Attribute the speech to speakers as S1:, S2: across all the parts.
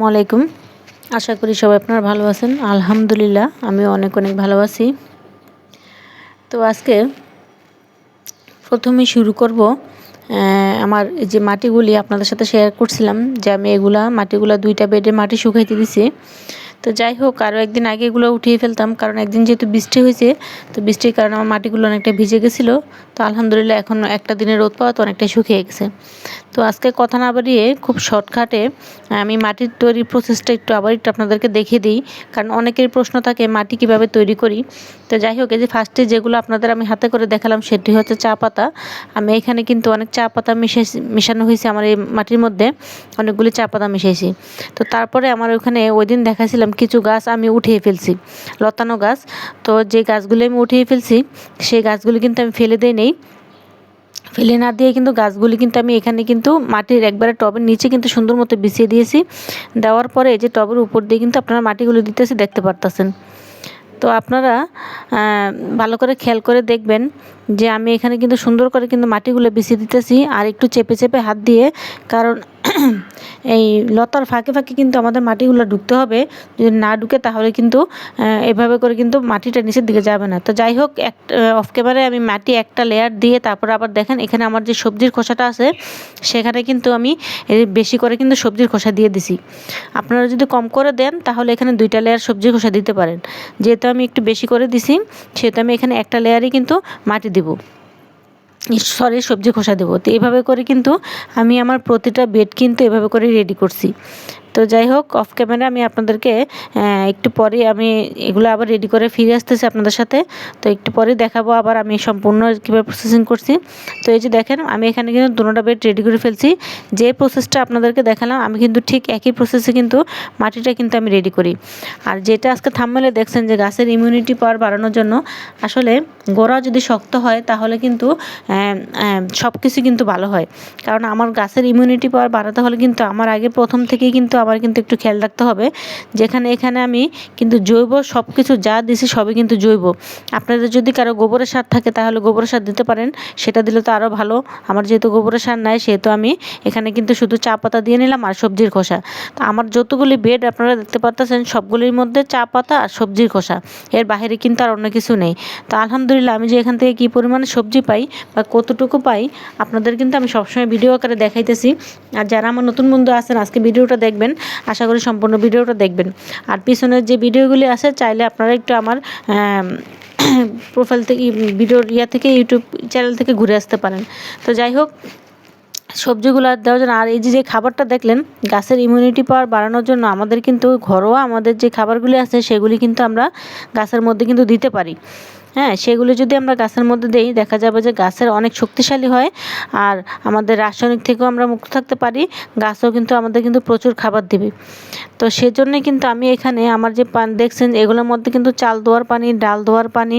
S1: আসসালামু আলাইকুম। আশা করি সবাই আপনারা ভালো আছেন। আলহামদুলিল্লাহ আমি অনেক অনেক ভালো আছি। তো আজকে প্রথমে শুরু করব আমার যে মাটিগুলি আপনাদের সাথে শেয়ার করছিলাম, যে আমি এগুলা, মাটিগুলা দুইটা বেডে মাটি শুকাইতে দিছি। তো যাই হোক আরও একদিন আগে এগুলো উঠিয়ে ফেলতাম, কারণ একদিন যেহেতু বৃষ্টি হয়েছে, তো বৃষ্টির কারণে আমার মাটিগুলো অনেকটা ভিজে গেছিল। তো আলহামদুলিল্লাহ এখন একটা দিনের রোদ পাওয়া তো অনেকটাই শুকিয়ে গেছে। তো আজকে কথা না বাড়িয়ে খুব শর্টকাটে, আমি মাটির তৈরির প্রসেসটা একটু আবার একটু আপনাদেরকে দেখিয়ে দিই, কারণ অনেকের প্রশ্ন থাকে, মাটি কীভাবে তৈরি করি? তো যাই হোক, এই যে ফার্স্টে যেগুলো আপনাদের আমি হাতে করে দেখালাম, সেটি হচ্ছে চা পাতা। আমি এখানে কিন্তু অনেক চা পাতা মিশে, মেশানো হয়েছে আমার এই মাটির মধ্যে, অনেকগুলি চা পাতা মিশাইছি। তো তারপরে আমার ওখানে ওই দিন দেখাছিলাম কিছু গাছ আমি উঠিয়ে ফেলছি, লতানো গাছ। তো যে গাছগুলি আমি উঠিয়ে ফেলছি, সেই গাছগুলি কিন্তু আমি ফেলে দিই নেই। ফেলে না দিয়ে কিন্তু গাছগুলি কিন্তু আমি এখানে কিন্তু মাটির একবারে টবের নিচে কিন্তু সুন্দর মতো বিছিয়ে দিয়েছি। দেওয়ার পরে যে টবের উপর দিয়ে কিন্তু আপনারা মাটিগুলো দিতেছি, দেখতে পারতেছেন। তো আপনারা ভালো করে খেয়াল করে দেখবেন যে আমি এখানে কিন্তু সুন্দর করে কিন্তু মাটিগুলো বিছিয়ে দিতেছি, আর একটু চেপে চেপে হাত দিয়ে, কারণ এই লতার ফাঁকে ফাঁকে কিন্তু আমাদের মাটিগুলো ঢুকতে হবে। যদি না ঢুকে তাহলে কিন্তু এভাবে করে কিন্তু মাটিটা নিচের দিকে যাবে না। তো যাই হোক, এক অফ ক্যামেরায় আমি মাটি একটা লেয়ার দিয়ে তারপর আবার দেখেন, এখানে আমার যে সবজির খোসাটা আছে, সেখানে কিন্তু আমি বেশি করে কিন্তু সবজির খোসা দিয়ে দিছি। আপনারা যদি কম করে দেন, তাহলে এখানে দুইটা লেয়ার সবজির খোসা দিতে পারেন। যেহেতু আমি একটু বেশি করে দিছি, সেহেতু আমি এখানে একটা লেয়ারই কিন্তু মাটি দেবো। সরি সবজি খোসা দেবো। তো এভাবে করে কিন্তু আমি আমার প্রতিটা বেড কিন্তু এভাবে করে রেডি করছি। তো যাই হোক অফ ক্যামেরা আমি আপনাদেরকে একটু পরে আমি এগুলো আবার রেডি করে ফিরে আসতেছি আপনাদের সাথে। তো একটু পরে দেখাবো আবার আমি সম্পূর্ণ কীভাবে প্রসেসিং করছি। তো এই যে দেখেন, আমি এখানে কিন্তু দুটা বেড রেডি করে ফেলছি। যে প্রসেসটা আপনাদেরকে দেখালাম, আমি কিন্তু ঠিক একই প্রসেসে কিন্তু মাটিটা কিন্তু আমি রেডি করি। আর যেটা আজকে থামমেলে দেখছেন যে গাছের ইমিউনিটি পাওয়ার বাড়ানোর জন্য, আসলে গোড়া যদি শক্ত হয়, তাহলে কিন্তু সব কিছু কিন্তু ভালো হয়। কারণ আমার গাছের ইমিউনিটি পাওয়ার বাড়াতে হলে কিন্তু আমার আগে প্রথম থেকেই কিন্তু আমার কিন্তু একটু খেয়াল রাখতে হবে। যেখানে এখানে আমি কিন্তু জৈব সব কিছু যা দিছি সবই কিন্তু জৈব। আপনাদের যদি কারও গোবরের সার থাকে তাহলে গোবরের সার দিতে পারেন, সেটা দিলে তো আরও ভালো। আমার যেহেতু গোবরের সার নাই, সেহেতু আমি এখানে কিন্তু শুধু চা পাতা দিয়ে নিলাম আর সবজির খোসা। তো আমার যতগুলি বেড আপনারা দেখতে পারতেছেন, সবগুলির মধ্যে চা পাতা আর সবজির খোসা। এর বাইরে কিন্তু আর অন্য কিছু নেই। তো আলহামদুলিল্লাহ আমি যে এখান থেকে কী পরিমাণে সবজি পাই বা কতটুকু পাই, আপনাদের কিন্তু আমি সবসময় ভিডিও আকারে দেখাইতেছি। আর যারা আমার নতুন বন্ধু আছেন, আজকে ভিডিওটা দেখবেন আশা করি সম্পূর্ণ ভিডিওটা দেখবেন। আর পিছনের যে ভিডিওগুলি আছে, চাইলে আপনারা একটু আমার প্রোফাইল থেকে, ভিডিওর ইয়া থেকে ইউটিউব চ্যানেল থেকে ঘুরে আসতে পারেন। তো যাই হোক, সবজিগুলো আর দেওয়ার জন্য, আর এই যে যে খাবারটা দেখলেন, গাছের ইমিউনিটি পাওয়ার বাড়ানোর জন্য আমাদের কিন্তু ঘরোয়া আমাদের যে খাবারগুলি আছে, সেগুলি কিন্তু আমরা গাছের মধ্যে কিন্তু দিতে পারি। হ্যাঁ সেগুলো যদি আমরা গাছের মধ্যে দিই, দেখা যাবে যে গাছের অনেক শক্তিশালী হয় আর আমাদের রাসায়নিক থেকেও আমরা মুক্ত থাকতে পারি, গাছও কিন্তু আমাদের কিন্তু প্রচুর খাবার দেবে। তো সেজন্য কিন্তু আমি এখানে আমার যে পান, দেখছেন এগুলোর মধ্যে কিন্তু চাল ধোয়ার পানি, ডাল ধোয়ার পানি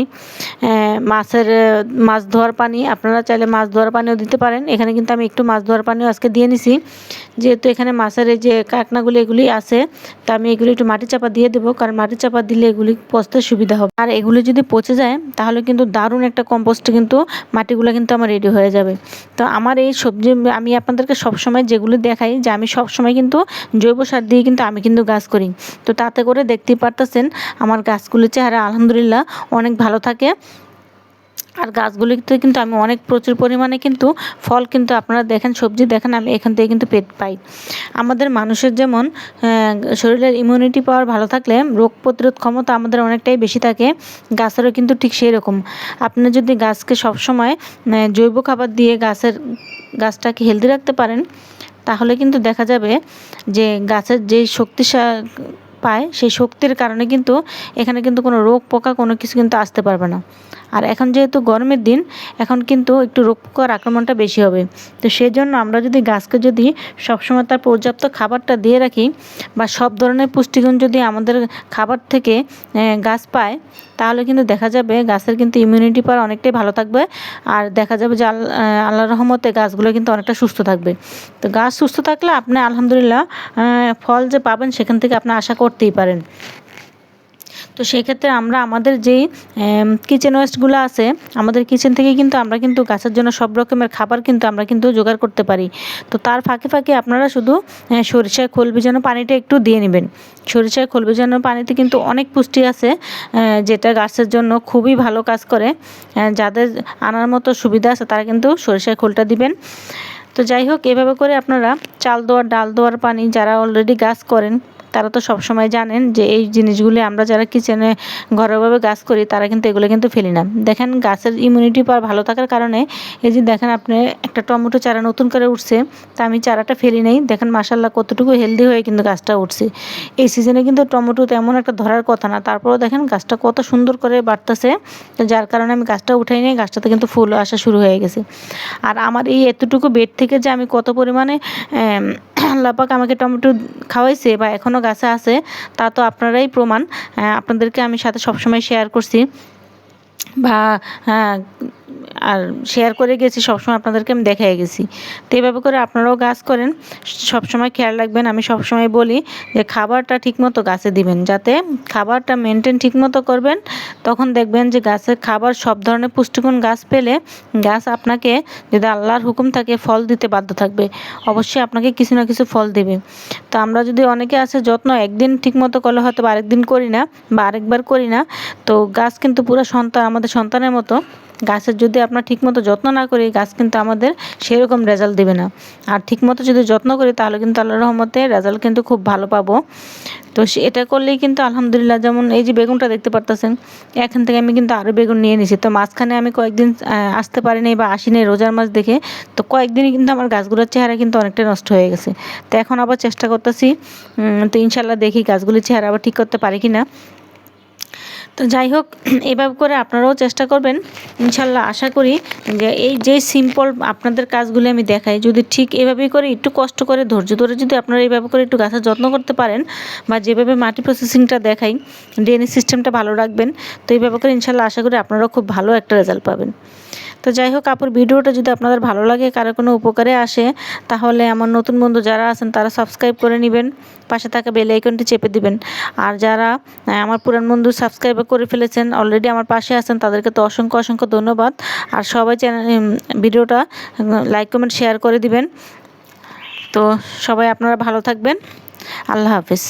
S1: মাছের মাছ ধোয়ার পানি, আপনারা চাইলে মাছ ধোয়ার পানিও দিতে পারেন। এখানে কিন্তু আমি একটু মাছ ধোয়ার পানিও আজকে দিয়ে নিছি। যেহেতু এখানে মাছের এই যে কাকনাগুলি এগুলি আছে, তা আমি এগুলি একটু মাটি চাপা দিয়ে দেবো, কারণ মাটি চাপা দিলে এগুলি পচতে সুবিধা হবে। আর এগুলি যদি পচে যায় তাহলে কিন্তু দারুণ একটা কম্পোস্ট কিন্তু মাটিগুলো কিন্তু আমার রেডি হয়ে যাবে। তো আমার এই সবজি আমি আপনাদেরকে সবসময় যেগুলো দেখাই যে আমি সবসময় কিন্তু জৈব সার দিয়ে কিন্তু আমি কিন্তু গাছ করি। তো তাতে করে দেখতেই পারতেছেন, আমার গাছগুলোর চেহারা আলহামদুলিল্লাহ অনেক ভালো থাকে। আর গাছগুলিতে কিন্তু আমি অনেক প্রচুর পরিমাণে কিন্তু ফল কিন্তু আপনারা দেখেন, সবজি দেখেন, আমি এখান থেকে কিন্তু পেট পাই। আমাদের মানুষের যেমন শরীরের ইমিউনিটি পাওয়ার ভালো থাকলে রোগ প্রতিরোধ ক্ষমতা আমাদের অনেকটাই বেশি থাকে, গাছেরও কিন্তু ঠিক সেই রকম আপনি যদি গাছকে সবসময় জৈব খাবার দিয়ে গাছের, গাছটাকে হেলদি রাখতে পারেন, তাহলে কিন্তু দেখা যাবে যে গাছের যে শক্তিশা পায়, সেই শক্তির কারণে কিন্তু এখানে কিন্তু কোনো রোগ পোকা কোনো কিছু কিন্তু আসতে পারবে না। আর এখন যেহেতু গরমের দিন, এখন কিন্তু একটু রোগ পোকার আক্রমণটা বেশি হবে। তো সেই জন্য আমরা যদি গাছকে যদি সবসময় তার পর্যাপ্ত খাবারটা দিয়ে রাখি বা সব ধরনের পুষ্টিগুণ যদি আমাদের খাবার থেকে গাছ পায় তাহলে কিন্তু দেখা যাবে গাছের কিন্তু ইমিউনিটি পাওয়ার অনেকটাই ভালো থাকবে। আর দেখা যাবে যে আল্লাহ রহমতে গাছগুলো কিন্তু অনেকটা সুস্থ থাকবে। তো গাছ সুস্থ থাকলে আপনি আলহামদুলিল্লাহ ফল যে পাবেন সেখান থেকে আপনি আশা করতেই পারেন। তো সেক্ষেত্রে আমরা আমাদের যেই কিচেন ওয়েস্টগুলো আছে, আমাদের কিচেন থেকে কিন্তু আমরা কিন্তু গাছের জন্য সব রকমের খাবার কিন্তু আমরা কিন্তু জোগাড় করতে পারি। তো তার ফাঁকে ফাঁকে আপনারা শুধু সরিষায় খোল ভিজানো পানিটা একটু দিয়ে নেবেন। সরিষায় খোল ভিজানো পানিতে কিন্তু অনেক পুষ্টি আছে যেটা গাছের জন্য খুবই ভালো কাজ করে। যাদের আনার মতো সুবিধা আছে তারা কিন্তু সরিষায় খোলটা দিবেন। তো যাই হোক, এভাবে করে আপনারা চাল দেওয়ার ডাল দেওয়ার পানি যারা অলরেডি গাছ করেন তারা তো সবসময় জানেন যে এই জিনিসগুলি আমরা যারা কিচেনে ঘরোয়াভাবে গাছ করি, তারা কিন্তু এগুলো কিন্তু ফেলি না। দেখেন গাছের ইমিউনিটি পাওয়ার ভালো থাকার কারণে এই যে দেখেন আপনি একটা টমেটো চারা নতুন করে উঠছে, তা আমি চারাটা ফেলি নেই। দেখেন মাসাল্লাহ কতটুকু হেলদি হয়ে কিন্তু গাছটা উঠছে। এই সিজনে কিন্তু টমেটো তেমন একটা ধরার কথা না। তারপরেও দেখেন গাছটা কত সুন্দর করে বাড়তেছে, যার কারণে আমি গাছটা উঠাই নিয়ে গাছটাতে কিন্তু ফুল আসা শুরু হয়ে গেছে। আর আমার এই এতটুকু বেড থেকে যে আমি কত পরিমাণে আম, আল্লাহ পাক আমাকে টমেটো খাওয়াইছে বা এখনও গাছে আছে তা তো আপনারাই প্রমাণ। আপনাদেরকে আমি সাথে সবসময় শেয়ার করছি। বা হ্যাঁ আর শেয়ার করে গেছি, সবসময় আপনাদেরকে আমি দেখাই গেছি। তো এইভাবে করে আপনারাও গাছ করেন, সবসময় খেয়াল রাখবেন, আমি সবসময় বলি যে খাবারটা ঠিকমতো গাছে দিবেন, যাতে খাবারটা মেনটেন ঠিকমতো করবেন, তখন দেখবেন যে গাছের খাবার সব ধরনের পুষ্টিগুণ গাছ পেলে গাছ আপনাকে যদি আল্লাহর হুকুম থাকে ফল দিতে বাধ্য থাকবে, অবশ্যই আপনাকে কিছু না কিছু ফল দেবে। তো আমরা যদি অনেকে আছে যত্ন একদিন ঠিকমতো করলে হয়তো আরেকদিন করি না বা আরেকবার করি না, তো গাছ কিন্তু পুরো সন্তান, আমাদের সন্তানের মতো গাছের যদি আপনার ঠিকমতো যত্ন না করি গাছ কিন্তু আমাদের সেরকম রেজাল্ট দেবে না। আর ঠিকমতো যদি যত্ন করি, তাহলে কিন্তু আল্লাহর রহমতে রেজাল্ট কিন্তু খুব ভালো পাবো। তো এটা করলেই কিন্তু আলহামদুলিল্লাহ যেমন এই যে বেগুনটা দেখতে পারতেছেন, এখান থেকে আমি কিন্তু আরও বেগুন নিয়ে নিছি। তো মাঝখানে আমি কয়েকদিন আসতে পারিনি বা আসিনি রোজার মাছ দেখে, তো কয়েকদিনই কিন্তু আমার গাছগুলোর চেহারা কিন্তু অনেকটা নষ্ট হয়ে গেছে। তো এখন আবার চেষ্টা করতেছি তো ইনশাল্লাহ দেখি গাছগুলির চেহারা আবার ঠিক করতে পারি কি না তো যাই হোক, এভাবে করে আপনারাও চেষ্টা করবেন। ইনশাল্লাহ আশা করি যে এই যে সিম্পল আপনাদের কাজগুলি আমি দেখাই, যদি ঠিক এভাবেই করে একটু কষ্ট করে, ধৈর্য ধরে যদি আপনারা এইভাবে করে একটু গাছের যত্ন করতে পারেন বা যেভাবে মাটি প্রসেসিংটা দেখাই ড্রেনেজ সিস্টেমটা ভালো রাখবেন, তো এইভাবে করে ইনশাল্লাহ আশা করি আপনারাও খুব ভালো একটা রেজাল্ট পাবেন। তো যাই হোক, আপুর ভিডিওটা যদি আপনাদের ভালো লাগে, কারও কোনো উপকারে আসে, তাহলে আমার নতুন বন্ধু যারা আছেন, তারা সাবস্ক্রাইব করে নেবেন, পাশে থাকা বেল আইকনটি চেপে দিবেন। আর যারা আমার পুরান বন্ধু সাবস্ক্রাইব করে ফেলেছেন অলরেডি আমার পাশে আছেন, তাদেরকে তো অসংখ্য অসংখ্য ধন্যবাদ। আর সবাই চ্যানেল ভিডিওটা লাইক কমেন্ট শেয়ার করে দিবেন। তো সবাই আপনারা ভালো থাকবেন। আল্লাহ হাফিজ।